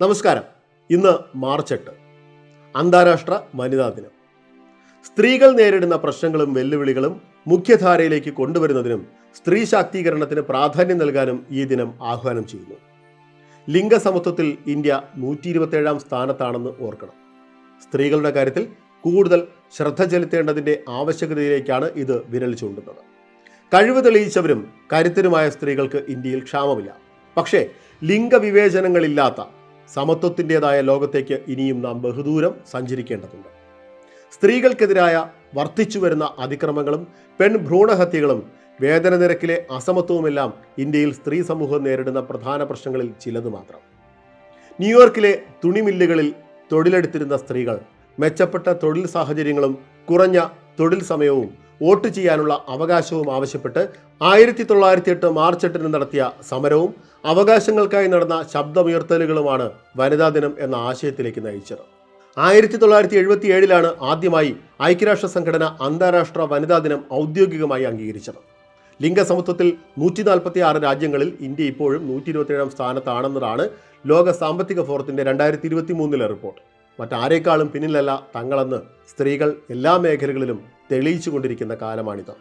നമസ്കാരം. ഇന്ന് മാർച്ച് എട്ട്. അന്താരാഷ്ട്ര വനിതാ ദിനം. സ്ത്രീകൾ നേരിടുന്ന പ്രശ്നങ്ങളും വെല്ലുവിളികളും മുഖ്യധാരയിലേക്ക് കൊണ്ടുവരുന്നതിനും സ്ത്രീ ശാക്തീകരണത്തിന് പ്രാധാന്യം നൽകാനും ഈ ദിനം ആഹ്വാനം ചെയ്യുന്നു. ലിംഗസമത്വത്തിൽ ഇന്ത്യ നൂറ്റി ഇരുപത്തേഴാം സ്ഥാനത്താണെന്ന് ഓർക്കണം. സ്ത്രീകളുടെ കാര്യത്തിൽ കൂടുതൽ ശ്രദ്ധ ചെലുത്തേണ്ടതിന്റെ ആവശ്യകതയിലേക്കാണ് ഇത് വിരൽ ചൂണ്ടുന്നത്. കഴിവ് തെളിയിച്ചവരും കരുത്തരുമായ സ്ത്രീകൾക്ക് ഇന്ത്യയിൽ ക്ഷാമമില്ല. പക്ഷേ ലിംഗവിവേചനങ്ങളില്ലാത്ത സമത്വത്തിന്റെതായ ലോകത്തേക്ക് ഇനിയും നാം ബഹുദൂരം സഞ്ചരിക്കേണ്ടതുണ്ട്. സ്ത്രീകൾക്കെതിരായ വർദ്ധിച്ചു വരുന്ന അതിക്രമങ്ങളും പെൺഭ്രൂണഹത്യകളും വേതന നിരക്കിലെ അസമത്വവുമെല്ലാം ഇന്ത്യയിൽ സ്ത്രീ സമൂഹം നേരിടുന്ന പ്രധാന പ്രശ്നങ്ങളിൽ ചിലത് മാത്രം. ന്യൂയോർക്കിലെ തുണിമില്ലുകളിൽ തൊഴിലെടുത്തിരുന്ന സ്ത്രീകൾ മെച്ചപ്പെട്ട തൊഴിൽ സാഹചര്യങ്ങളും കുറഞ്ഞ തൊഴിൽ സമയവും വോട്ട് ചെയ്യാനുള്ള അവകാശവും ആവശ്യപ്പെട്ട് ആയിരത്തി തൊള്ളായിരത്തി എട്ട് മാർച്ച് എട്ടിന് നടത്തിയ സമരവും അവകാശങ്ങൾക്കായി നടന്ന ശബ്ദമുയർത്തലുകളുമാണ് വനിതാ ദിനം എന്ന ആശയത്തിലേക്ക് നയിച്ചത്. ആയിരത്തി തൊള്ളായിരത്തി എഴുപത്തി ഏഴിലാണ് ആദ്യമായി ഐക്യരാഷ്ട്ര സംഘടന അന്താരാഷ്ട്ര വനിതാ ദിനം ഔദ്യോഗികമായി അംഗീകരിച്ചത്. ലിംഗസമത്വത്തിൽ നൂറ്റി നാൽപ്പത്തി ആറ് രാജ്യങ്ങളിൽ ഇന്ത്യ ഇപ്പോഴും നൂറ്റി ഇരുപത്തിയേഴാം സ്ഥാനത്താണെന്നതാണ് ലോക സാമ്പത്തിക ഫോറത്തിന്റെ രണ്ടായിരത്തി ഇരുപത്തി മൂന്നിലെ റിപ്പോർട്ട്. മറ്റാരേക്കാളും പിന്നിലല്ല തങ്ങളെന്ന് സ്ത്രീകൾ എല്ലാ മേഖലകളിലും തെളിയിച്ചു കൊണ്ടിരിക്കുന്ന കാലമാണിത്.